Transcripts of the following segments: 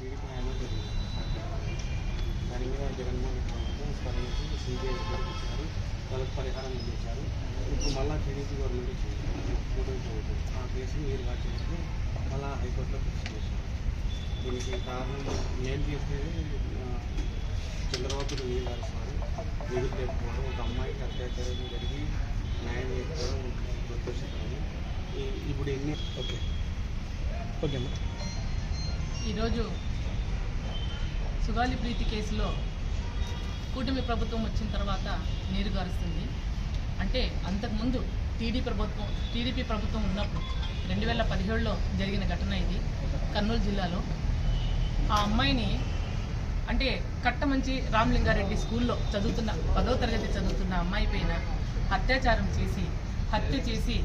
TDP హయాంలో జరిగింది దాని మీద జగన్మోహన్ రెడ్డి ప్రభుత్వం స్పందించి సిబిఐ ఇచ్చారు వాళ్ళకి పరిహారం అందించారు. ఇప్పుడు మళ్ళీ టీడీపీ గవర్నమెంట్ ఇచ్చింది కూటమి ప్రభుత్వం ఆ మీరు మళ్ళీ హైకోర్టులో ఫిక్స్ చేశారు. దీనికి కారణం నేను చేసేది ఆ, చంద్రబాబు నీళ్ళు రాస్తారు నిధులు లేకపోవడం ఒక అమ్మాయికి అత్యాచారం జరిగి న్యాయం దురదృష్టకరం. ఇప్పుడు ఎన్ని ఓకే. ఓకే అమ్మా. ఈరోజు సుగాలి ప్రీతి కేసులో కూటమి ప్రభుత్వం వచ్చిన తర్వాత నీరు గారుస్తుంది. అంటే అంతకుముందు టీడీ ప్రభుత్వం టీడీపీ ప్రభుత్వం ఉన్నప్పుడు రెండు వేల పదిహేడులో జరిగిన ఘటన ఇది కర్నూలు జిల్లాలో. ఆ అమ్మాయిని అంటే కట్టమంచి రామలింగారెడ్డి స్కూల్లో చదువుతున్న పదో తరగతి చదువుతున్న అమ్మాయి పైన అత్యాచారం చేసి హత్య చేసి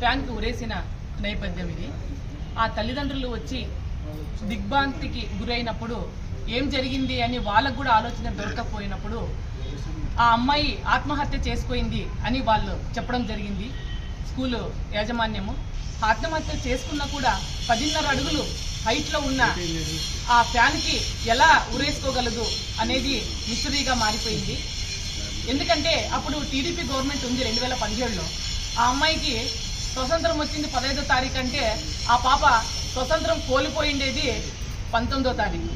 ఫ్యాన్కు ఉరేసిన నేపథ్యం ఇది. ఆ తల్లిదండ్రులు వచ్చి దిగ్భాంతికి గురైనప్పుడు ఏం జరిగింది అని వాళ్ళకు కూడా ఆలోచన దొరకకపోయినప్పుడు ఆ అమ్మాయి ఆత్మహత్య చేసుకోయింది అని వాళ్ళు చెప్పడం జరిగింది. స్కూలు యాజమాన్యము ఆత్మహత్య చేసుకున్నా కూడా పదిన్నర అడుగులు హైట్లో ఉన్న ఆ ఫ్యాన్కి ఎలా ఉరేసుకోగలదు అనేది మిస్టరీగా మారిపోయింది. ఎందుకంటే అప్పుడు టీడీపీ గవర్నమెంట్ ఉంది రెండు వేల పదిహేడులో. ఆ అమ్మాయికి స్వతంత్రం వచ్చింది పదహైదో తారీఖు అంటే ఆ పాప స్వతంత్రం కోల్పోయిండేది పంతొమ్మిదో తారీఖు.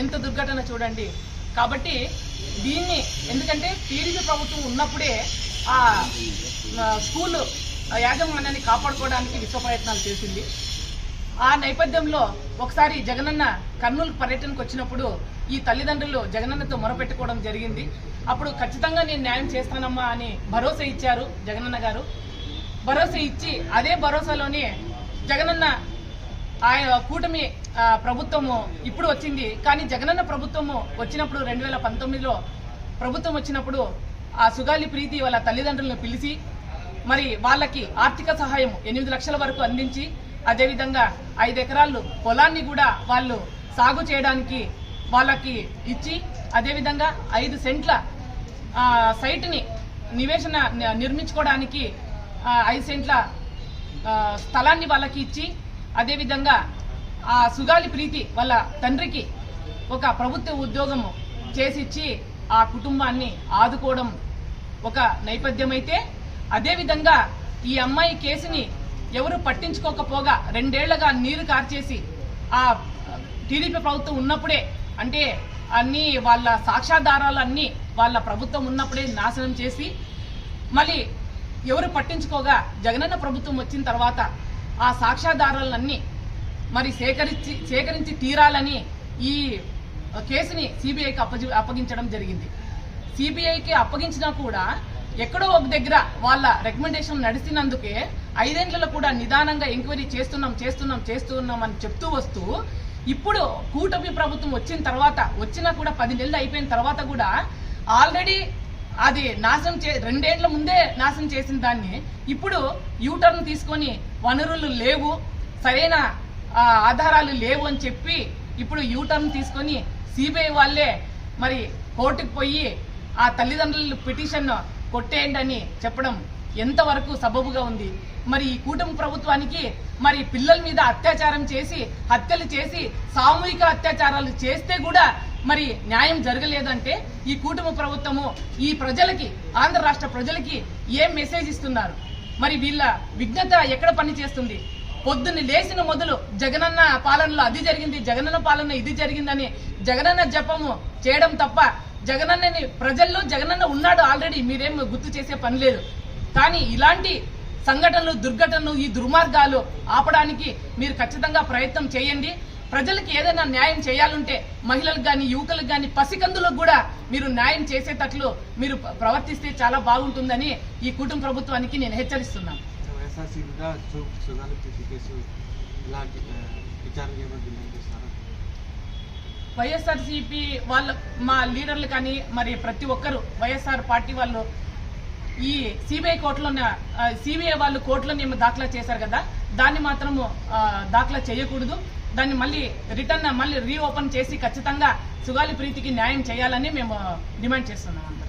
ఎంత దుర్ఘటన చూడండి. కాబట్టి దీన్ని ఎందుకంటే టీడీపీ ప్రభుత్వం ఉన్నప్పుడే ఆ స్కూల్ స్కూలు యాజమాన్యాన్ని కాపాడుకోవడానికి విశ్వ ప్రయత్నాలు చేసింది. ఆ నేపథ్యంలో ఒకసారి జగనన్న కర్నూలు పర్యటనకు వచ్చినప్పుడు ఈ తల్లిదండ్రులు జగనన్నతో మొరపెట్టుకోవడం జరిగింది. అప్పుడు ఖచ్చితంగా నేను న్యాయం చేస్తానమ్మా అని భరోసా ఇచ్చారు జగనన్న గారు. భరోసా ఇచ్చి అదే భరోసాలోనే జగనన్న ఆయన కూటమి ప్రభుత్వము ఇప్పుడు వచ్చింది. కానీ జగనన్న ప్రభుత్వము వచ్చినప్పుడు రెండు వేల పంతొమ్మిదిలో ప్రభుత్వం వచ్చినప్పుడు ఆ సుగాలి ప్రీతి వాళ్ళ తల్లిదండ్రులను పిలిచి మరి వాళ్ళకి ఆర్థిక సహాయం ఎనిమిది లక్షల వరకు అందించి అదేవిధంగా ఐదు ఎకరాలు పొలాన్ని కూడా వాళ్ళు సాగు చేయడానికి వాళ్ళకి ఇచ్చి అదేవిధంగా ఐదు సెంట్ల ఆ, సైట్ని నివేశన నిర్మించుకోవడానికి ఐదు సెంట్ల స్థలాన్ని వాళ్ళకి ఇచ్చి అదేవిధంగా ఆ సుగాలి ప్రీతి వాళ్ళ తండ్రికి ఒక ప్రభుత్వ ఉద్యోగం చేసిచ్చి ఆ కుటుంబాన్ని ఆదుకోవడం ఒక నేపథ్యమైతే అయితే అదేవిధంగా ఈ అమ్మాయి కేసుని ఎవరు పట్టించుకోకపోగా రెండేళ్ళుగా నీరు కార్చేసి ఆ టీడీపీ ప్రభుత్వం ఉన్నప్పుడే అంటే అన్ని వాళ్ళ సాక్ష్యాధారాలన్నీ వాళ్ళ ప్రభుత్వం ఉన్నప్పుడే నాశనం చేసి మళ్ళీ ఎవరు పట్టించుకోగా జగనన్న ప్రభుత్వం వచ్చిన తర్వాత ఆ సాక్ష్యాధారాలన్నీ మరి సేకరించి సేకరించి తీరాలని ఈ కేసుని సిబిఐకి అప్పజి అప్పగించడం జరిగింది. సిబిఐకి అప్పగించినా కూడా ఎక్కడో ఒక దగ్గర వాళ్ళ రికమెండేషన్ నడిచినందుకే ఐదేళ్ళలో కూడా నిదానంగా ఎంక్వైరీ చేస్తున్నాం చేస్తున్నాం చేస్తున్నాం అని చెప్తూ వస్తూ ఇప్పుడు కూటమి ప్రభుత్వం వచ్చిన తర్వాత వచ్చినా కూడా పది నెలలు అయిపోయిన తర్వాత కూడా ఆల్రెడీ అది నాశనం చే రెండేళ్ళ ముందే నాశనం చేసిన దాన్ని ఇప్పుడు యూటర్న్ తీసుకొని వనరులు లేవు సరైన ఆ, ఆధారాలు లేవు అని చెప్పి ఇప్పుడు యూటర్న్ తీసుకొని సిబిఐ వాళ్ళే మరి కోర్టుకు పోయి ఆ తల్లిదండ్రుల పిటిషన్ కొట్టేయండి అని చెప్పడం ఎంతవరకు సబబుగా ఉంది? మరి ఈ కూటమి ప్రభుత్వానికి మరి పిల్లల మీద అత్యాచారం చేసి హత్యలు చేసి సామూహిక అత్యాచారాలు చేస్తే కూడా మరి న్యాయం జరగలేదంటే ఈ కూటమి ప్రభుత్వము ఈ ప్రజలకి ఆంధ్ర రాష్ట్ర ప్రజలకి ఏం మెసేజ్ ఇస్తున్నారు? మరి వీళ్ళ విఘ్నత ఎక్కడ పని చేస్తుంది? పొద్దున్న లేచిన మొదలు జగనన్న పాలనలో అది జరిగింది జగనన్న పాలన ఇది జరిగిందని జగనన్న జపము చేయడం తప్ప జగనన్నని ప్రజల్లో జగనన్న ఉన్నాడు ఆల్రెడీ మీరేం గుర్తు చేసే పని లేదు. కానీ ఇలాంటి సంఘటనలు దుర్ఘటనలు ఈ దుర్మార్గాలు ఆపడానికి మీరు ఖచ్చితంగా ప్రయత్నం చేయండి. ప్రజలకు ఏదైనా న్యాయం చేయాలంటే మహిళలకు కానీ యువకులకు కానీ పసికందులకు కూడా మీరు న్యాయం చేసేటట్లు మీరు ప్ర- ప్రవర్తిస్తే చాలా బాగుంటుందని ఈ కుటుంబ ప్రభుత్వానికి నేను హెచ్చరిస్తున్నాను. వైఎస్ఆర్సీపీ వాళ్ళ మా లీడర్లు కానీ మరి ప్రతి ఒక్కరు వైఎస్ఆర్ పార్టీ వాళ్ళు ఈ సిబిఐ కోర్టులో సిబిఐ వాళ్ళు కోర్టులో మేము దాఖలా చేశారు కదా దాన్ని మాత్రము దాఖలా చేయకూడదు. దాన్ని మళ్ళీ రిటర్న్ మళ్ళీ రీఓపెన్ చేసి ఖచ్చితంగా సుగాలి ప్రీతికి న్యాయం చేయాలని మేము డిమాండ్ చేస్తున్నాం అందరం